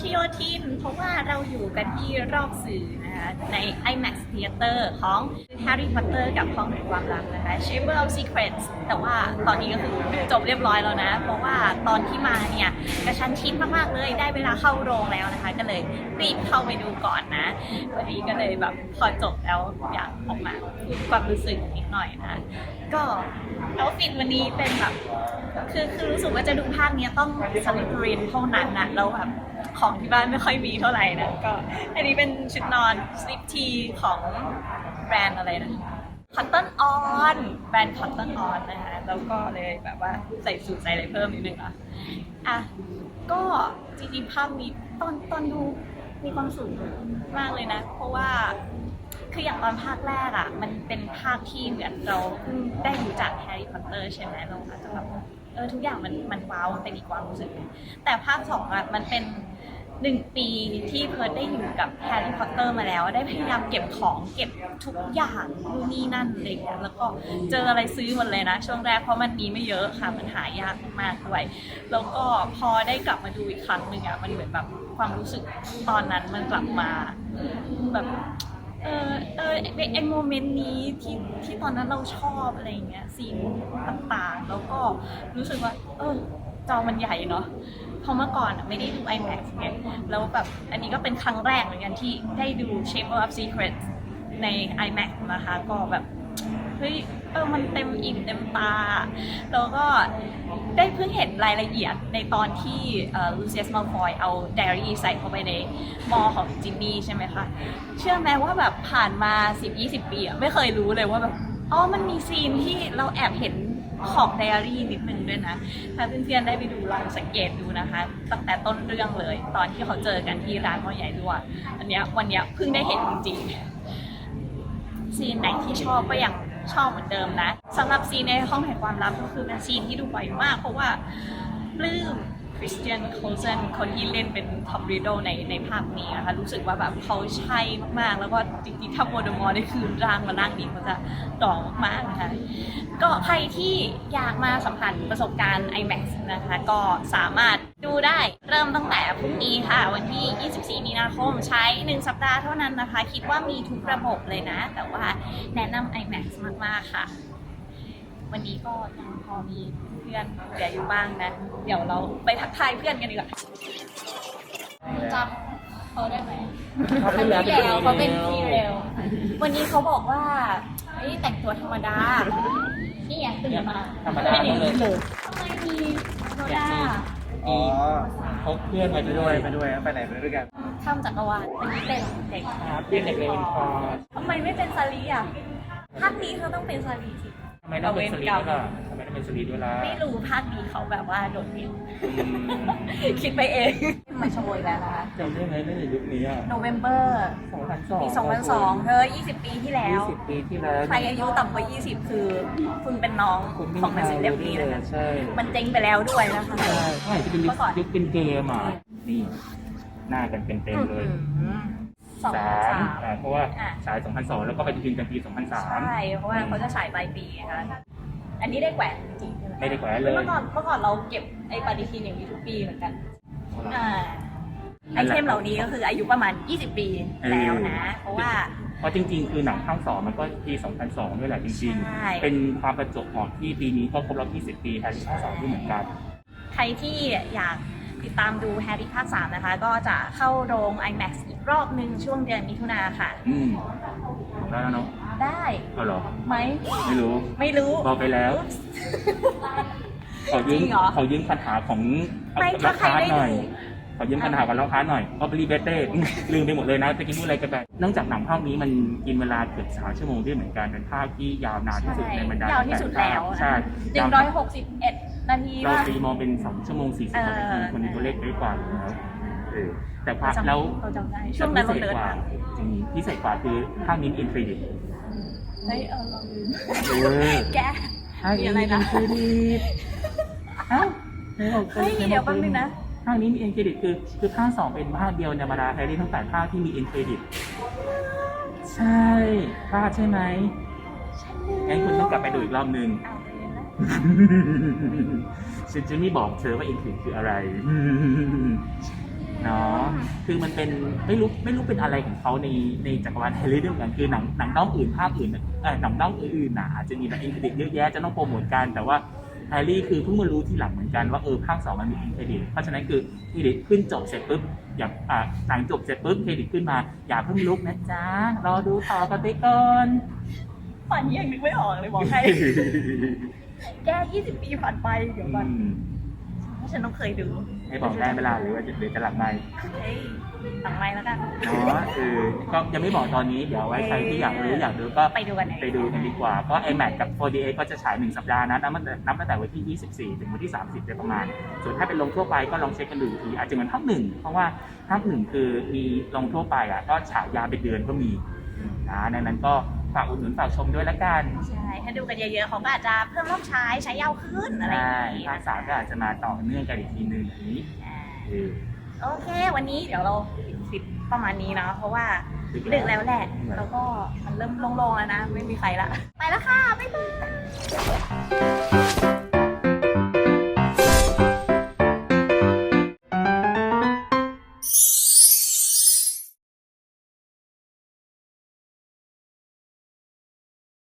ชโยธิน เพราะว่าเราอยู่กันที่รอบสื่อนะคะใน IMAX Theater ของ Harry Potter กับห้องแห่งความลับนะคะ Chamber of Secrets แต่ว่าตอนนี้ก็คือจบเรียบร้อยแล้วนะ เพราะว่าตอนที่มาเนี่ยกระชั้นชิดมากๆเลยได้เวลาเข้าโรงแล้วนะคะ ก็เลยรีบเข้าไปดูก่อนนะวันนี้ก็เลยแบบพอจบแล้วอยากออกมาพูดความรู้สึกนิดหน่อยนะ ก็แล้วฟินวันนี้เป็นแบบ คือคือรู้สึกว่าจะดูภาคเนี้ยต้องสลิปรินเท่านั้นนะแล้วแบบของที่บ้านไม่ค่อยมีเท่าไหร่นะก็ อันนี้เป็นชุดนอนสลิปทีของแบรนด์อะไรนะ Cotton On แบรนด์ Cotton On นนะคะแล้วก็เลยแบบว่าใส่สูทใส่อะไรเพิ่มนิดนึงอะอะก็จริงๆภาพนี้ตอนตอนดูมีความสุขมากเลยนะ เพราะว่าคืออย่างตอนภาคแรกอะ มันเป็นภาคที่เหมือนเราเพิ่งได้รู้จักแฮร์รี่พอตเตอร์ใช่ไหมเราอาจจะแบบ เออทุกอย่างมันมันว้าวมันเป็นอีกความรู้สึกหนึ่งแต่ภาคสองอะมันเป็นหนึ่งปีที่เพิร์ดได้อยู่กับแฮร์รี่พอตเตอร์มาแล้ว ได้พยายามเก็บของเก็บทุกอย่างนู่นนี่นั่นอะไรอย่างเงี้ยแล้วก็เจออะไรซื้อหมดเลยนะ ช่วงแรกเพราะมันมีไม่เยอะค่ะมันหายากมากด้วย แล้วก็พอได้กลับมาดูอีกครั้งหนึ่งอะมันเหมือนแบบความรู้สึกตอนนั้นมันกลับมาแบบ เออเออไอโมเมนต์นี้ที่ที่ตอนนั้นเราชอบอะไรอย่างเงี้ยซีนต่างๆ แล้วก็รู้สึกว่า เออจอมันใหญ่เนาะเพราะเมื่อก่อนไม่ได้ดู IMAX ไงแล้วแบบอันนี้ก็เป็นครั้งแรกเหมือนกันที่ได้ดู Chamber of Secrets ใน IMAX นะคะ ก็แบบ เฮ้ย เออมันเต็มอิ่มเต็มตา แล้วก็ได้เพิ่งเห็นรายละเอียดในตอนที่ลูเซียสมาฟอยเอาไดอารี่ใส่เข้าไปในมอของจินนี่ใช่ไหมคะ เชื่อไหมว่าแบบผ่านมา 10-20 ปีอะไม่เคยรู้เลยว่าแบบอ๋อมันมีซีนที่เราแอบเห็นขอบไดอารี่นิดนึงด้วยนะ ถ้าเพื่อนๆได้ไปดูลองสังเกตดูนะคะ ตั้งแต่ต้นเรื่องเลย ตอนที่เขาเจอกันที่ร้านหม้อใหญ่ด้วยอันเนี้ยวันเนี้ยเพิ่งได้เห็นจริงๆซีนไหนที่ชอบก็อยัง ชอบเหมือนเดิมนะสำหรับซีนในห้องแห่งความลับก็คือเป็นซีนที่ดูบ่อยมาก เพราะว่าปลื้มคริสเตียนโคลเซนคนที่เล่นเป็นทอมรีโดในในภาพนี้นะคะรู้สึกว่าแบบเขาใช่มากๆ แล้วก็จริงๆถ้าโมเดมอร์ได้คืนร่างมานั่งนี้เขาจะต่อมากๆนะคะก็ใครที่อยากมาสัมผัสประสบการณ์ IMAX นะคะก็สามารถ ได้ เริ่มตั้งแต่พรุ่งนี้ค่ะ วันที่ 24 มีนาคมใช้ 1 สัปดาห์เท่านั้นนะคะ คิดว่ามีทุกระบบเลยนะ แต่ว่าแนะนำ IMAX มาก ๆ ค่ะ วันนี้ก็ยังพอมีเพื่อนเหลืออยู่บ้างนะ เดี๋ยวเราไปทักทายเพื่อนกันดีกว่าจำเขาได้ไหมเขาเป็นแล้วที่แล้วเขาเป็นพีเรลวันนี้เขาบอกว่าเฮ้ยแต่งตัวธรรมดา นี่ไงตื่นมาธรรมดาเป็นอย่างนี้เลยทำไมมีโนด้า อ๋อพกเพื่อนไปมาด้ด้ววยยไปด้วยไปไหนไปด้วยกัน ข้ามจักรวาลวันนี้เป็นเด็กครับเพื่อนเด็กเลวินคอร์ทำไมไม่เป็นซาลีอะภาคนี้เขาต้องเป็นซาลีสิทำ ไมต้องเป็นสลีดด้วยล่ะทำไมต้องเป็นสลีดด้วยล่ะไม่รู้ภาคนี้เขาแบบว่าโดดเด่นอืมคิดไปเองมาโชยแล้วนะคะจำได้ไหมในยุคนี้อะโนเวม ber 2002ปี2002เธอ20 ปีที่แล้ว 20 ปีที่แล้ว ใครอายุต่ำกว่า 20 คือ คุณเป็นน้องคุณไม่ของหนังสือเล่มนี้เลนะยคะใช่มันเจ๊งไปแล้วด้วยนะคะใช่ใช่จะเป็นยุคเมื่อก่อนยุคเป็นเกมอะนี่หน้ากันเต็มๆเลยอืม สองสาสามมอ่าเพราะว่าอะ ฉาย 2002 แล้วก็ไปจริงๆกันปี ใช่2003เพราะว่าเขาจะฉายปลายปีนะคะอันนี้ได้แกวนจริงๆใช่ไหมไม่ได้แขวนเลยเมื่อก่อนเมื่อก่อนเราเก็บไอ้ปฏิทินอย่างนี้ทุกปีเหมือนกันอ่าไอเทมเหล่านี้ก็คืออายุประมาณ 20 ปีแล้วนะ เพราะว่า เพราะจริง ๆ คือหนังภาคสองมันก็ปี 2002 ด้วยแหละจริง ใช่ ๆ เป็นความประจวบเหมาะที่ปีนี้ก็ครบรอบ 20 ปีแฮร์รี่ภาคสองด้วยเหมือนกัน ใครที่อยาก ติดตามดูแฮร์รี่ภาค3นะคะ ก็จะเข้าโรง IMAX อีกรอบหนึ่งช่วงเดือนมิถุนาค่ะ อืมได้แล้วเนาะได้เอาเหรอ ไหมไม่รู้ ไม่รู้ บอกไปแล้ว ขอยืจมริงเหรอ ขอยืมคาถาของไม่ล็ถ้าอกใครคาร์ดได้หน่อย ดู ขอยืมคาถากับล็อกคาร์ดหน่อยออบริเบเต้ลืมไปหมดเลยนะตะกี้พูดอะไรกันไปเนื่องจากหนังภาคนี้มันกินเวลาเกือบสามชั่วโมงด้วยเหมือนกันเป็นภาคที่ยาวนานที่สุดในบรรดายาวที่สุดแล้ว ใช่หนึ่งร้อยหกสิบเอ็ด นาทีเราว่า ตีมองเป็นสองชั่วโมงสี่สิบกว่านาทีเออคนมีตัวเลขเยอะกว่าอยู่แล้วเออแต่ภาคจำแล้วเราจำได้ช่วงนั้นเราเดินกว่าทางจริงพิเศษกว่าคือภาคนี้อินฟรีดิเฮ้ยเออเราลืมเออแกมีอะไรนะอินฟรีดิเอ้าเฮ้ยเดี๋ยวแป๊บนึงนะภาคนี้มีเอ็นเครดิตคือคือภาคสองเป็นภาคเดียวในบรรดาแฮร์รี่ทั้งแปดภาคที่มีเอ็นเครดิตใช่พลาดใช่ไหมงั้นคุณต้องกลับไปดูอีกรอบหนึ่งเอา เลยนะฉันจะไม่บอกเธอว่าเอ็นเครดิตคืออะไร เนาะ คือมันเป็นไม่รู้ไม่รู้เป็นอะไรของเขาในในจักรวาลแฮร์รี่ด้วยเหมือนกันคือหนังหนังด้อมอื่นภาคอื่นน่ะเออหนังด้อมอื่นๆน่ะอาจจะมีแบบอินเครดิตเยอะแยะจะต้องโปรโมทกันแต่ว่าแฮร์รี่คือเพิ่งมารู้ทีหลังเหมือนกันว่าเออภาคสองมันมีอินเครดิตเพราะฉะนั้นคือเครดิตขึ้นจบเสร็จปุ๊บอย่าอ่าหนังจบเสร็จปุ๊บเครดิตขึ้นมา อย่าเพิ่งลุกนะจ๊ะรอดูต่อกันไปก่อนฝันยังนึกไม่ออกเลยบอกให้ แก20ปีผ่านไปเดี๋ยวก่อนอืมเพราะฉันต้องเคยดูให้บอกได้เวลาหรือว่าจะหรือจะหลับในเฮ้ยหลังไม้แล้วกันเนาะคือก็ยังไม่บอกตอนนี้เดี๋ยวไว้ใครที่อยากรู้อยากดูก็ไปดูกันไปดูกันดีกว่าเพราะ iMac กับ 4DX ก็จะฉาย1สัปดาห์นะนับตั้งแต่นับตั้งแต่วันที่ 24 ถึงวันที่ 30โดยประมาณ ส่วนถ้าเป็นลงทั่วไปก็ลองเช็คกันดูอีกทีอาจจะเหมือนภาคหนึ่งเพราะว่าภาคหนึ่งคือมีลงทั่วไปอะก็ฉายยาวเป็นเดือนก็มี นะดังนั้นก็ ฝากอุดหนุนฝากชมด้วยละกันใช่ถ้าดูกันเยอะๆเขาก็อาจจะเพิ่มรอบใช้ใช้ยาวขึ้นอะไรอใช่ย่างนี้ภาคสามก็อาจจะมาต่อเนื่องกันอีกทีหนึงอย่างนี้อ่าเออโอเค วันนี้เดี๋ยวเราปิดคลิปประมาณนี้เนาะเพราะว่าดึกดึกแล้วแล้วแหละแล้วก็มันเริ่มโล่งๆแล้วนะ ไม่มีใครละ ไปแล้วค่ะ บ๊ายบาย